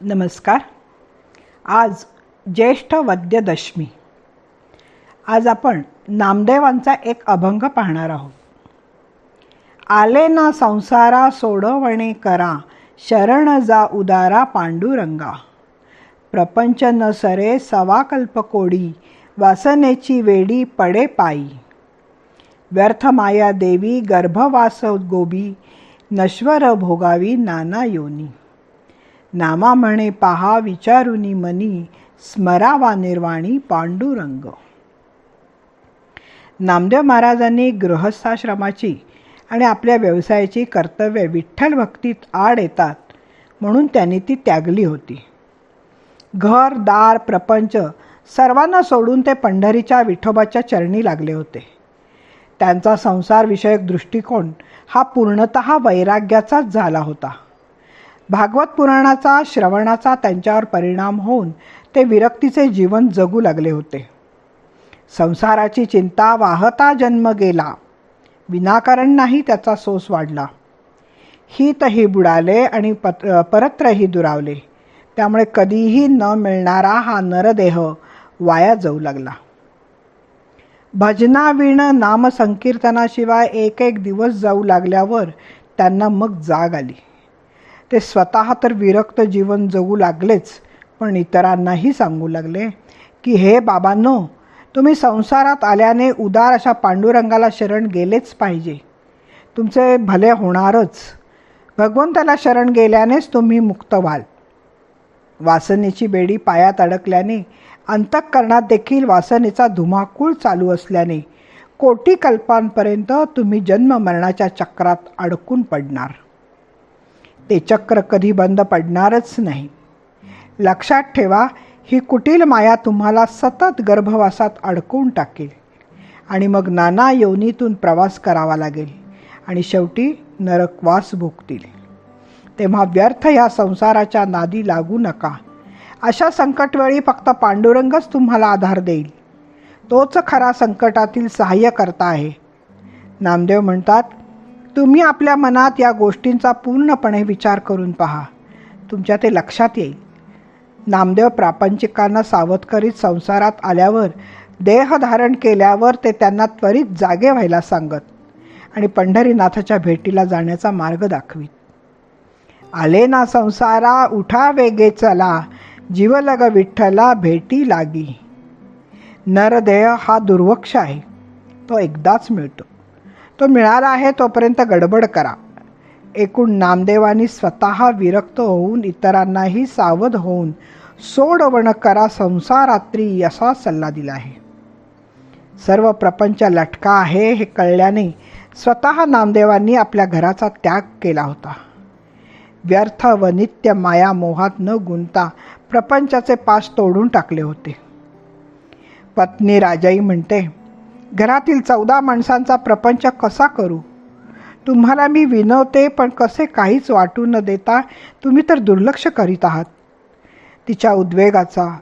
नमस्कार. आज ज्येष्ठ वद्यदशमी. आज आपण नामदेवांचा एक अभंग पाहणार आहोत. आले ना संसारा सोडवणे करा शरण जा उदारा पांडुरंगा. प्रपंच न सरे सवाकल्प कोडी वासनेची वेडी पडे पायी. व्यर्थ माया देवी गर्भवास गोबी नश्वर भोगावी नाना योनी. नामा म्हणे पहा विचारुनी मनी स्मरावा निर्वाणी पांडुरंग. नामदेव महाराजांनी गृहस्थाश्रमाची आणि आपल्या व्यवसायाची कर्तव्य विठ्ठल भक्तीत आड येतात म्हणून त्यांनी ती त्यागली होती. घर दार प्रपंच सर्वांना सोडून ते पंढरीच्या विठोबाच्या चरणी लागले होते. त्यांचा संसारविषयक दृष्टिकोन हा पूर्णत वैराग्याचाच झाला होता. भागवत पुराणाचा श्रवणाचा त्यांच्यावर परिणाम होऊन ते विरक्तीचे जीवन जगू लागले होते. संसाराची चिंता वाहता जन्म गेला. विनाकारण नाही त्याचा सोस वाढला. हितही बुडाले आणि पत परत्रही दुरावले. त्यामुळे कधीही न मिळणारा हा नरदेह वाया जाऊ लागला. भजनाविण नामसंकीर्तनाशिवाय एक एक दिवस जाऊ लागल्यावर त्यांना मग जाग आली. ते स्वतः तर विरक्त जीवन जगू लागलेच पण इतरांनाही सांगू लागले की हे बाबांनो तुम्ही संसारात आल्याने उदार अशा पांडुरंगाला शरण गेलेच पाहिजे. तुमचे भले होणारच. भगवंताला शरण गेल्यानेच तुम्ही मुक्त व्हाल. वासनेची बेडी पायात अडकल्याने अंतःकरणात देखील वासनेचा धुमाकूळ चालू असल्याने कोटी कल्पांपर्यंत तुम्ही जन्म मरणाच्या चक्रात अडकून पडणार. ते चक्र कधी बंद पडणारच नाही. लक्षात ठेवा ही कुटील माया तुम्हाला सतत गर्भवासात अडकवून टाकेल. आणि मग नाना योनीतून प्रवास करावा लागेल. आणि शेवटी नरकवास भोगतील. तेव्हा व्यर्थ ह्या संसाराच्या नादी लागू नका. अशा संकटवेळी फक्त पांडुरंगच तुम्हाला आधार देईल. तोच खरा संकटातील सहाय्य करता आहे. नामदेव म्हणतात तुम्ही आपल्या मनात या गोष्टींचा पूर्णपणे विचार करून पहा. तुमच्या ते लक्षात येईल. नामदेव प्रापंचिकांना सावध करीत संसारात आल्यावर देह धारण केल्यावर ते त्यांना त्वरित जागे व्हायला सांगत आणि पंढरीनाथाच्या भेटीला जाण्याचा मार्ग दाखवीत. आले ना संसारा उठा वेगे चला जीवलग विठ्ठला भेटी लागी. नरदेह हा दुर्वक्ष आहे तो एकदाच मिळतो. तो मिळाला आहे तोपर्यंत गडबड करा. एकूण नामदेवानी स्वतः विरक्त होऊन इतरांनाही सावध होऊन सोडवण करा संसारात्री असा सल्ला दिला आहे. सर्व प्रपंच लटका आहे हे कळल्याने स्वतः नामदेवांनी आपल्या घराचा त्याग केला होता. व्यर्थ व नित्य माया मोहात न गुंता प्रपंचाचे पास तोडून टाकले होते. पत्नी राजाई म्हणते घरातील चौदा माणसांचा प्रपंच कसा करू? तुम्हाला मी विनवते पण कसे काहीच वाटू न देता तुम्ही तर दुर्लक्ष करीत आहात. तिच्या उद्वेगाचा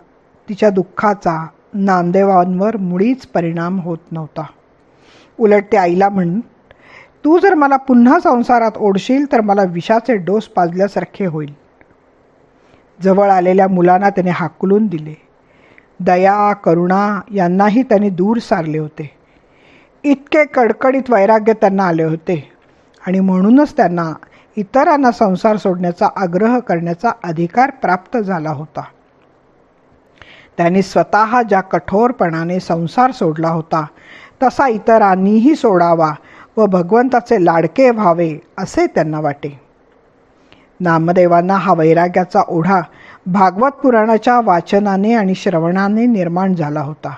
तिच्या दुःखाचा नामदेवांवर मुळीच परिणाम होत नव्हता. उलट ते आईला म्हण तू जर मला पुन्हा संसारात ओढशील तर मला विषाचे डोस पाजल्यासारखे होईल. जवळ आलेल्या मुलांना त्याने हाकलून दिले. दया करुणा यांनाही त्याने दूर सारले होते. इतके कडकडीत वैराग्य त्यांना आले होते. आणि म्हणूनच त्यांना इतरांना संसार सोडण्याचा आग्रह करण्याचा अधिकार प्राप्त झाला होता. त्यांनी स्वतः ज्या कठोरपणाने संसार सोडला होता तसा इतरांनीही सोडावा व भगवंताचे लाडके व्हावे असे त्यांना वाटे. नामदेवांना हा वैराग्याचा ओढा भागवत पुराणाच्या वाचनाने आणि श्रवणाने निर्माण झाला होता.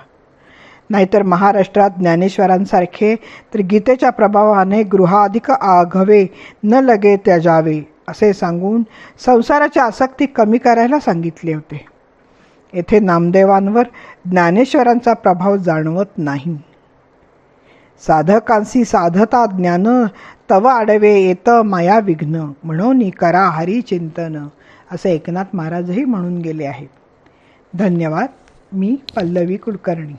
नाहीतर महाराष्ट्रात ज्ञानेश्वरांसारखे तर गीतेच्या प्रभावाने गृहाधिक आघवे न लगे त्याजावे असे सांगून संसाराची आसक्ती कमी करायला सांगितले होते. येथे नामदेवांवर ज्ञानेश्वरांचा प्रभाव जाणवत नाही. साधकांशी साधता ज्ञान तव आडवे येत माया विघ्न म्हणून करा हरी चिंतन असे एकनाथ महाराजही म्हणून गेले आहेत. धन्यवाद मी पल्लवी कुलकर्णी.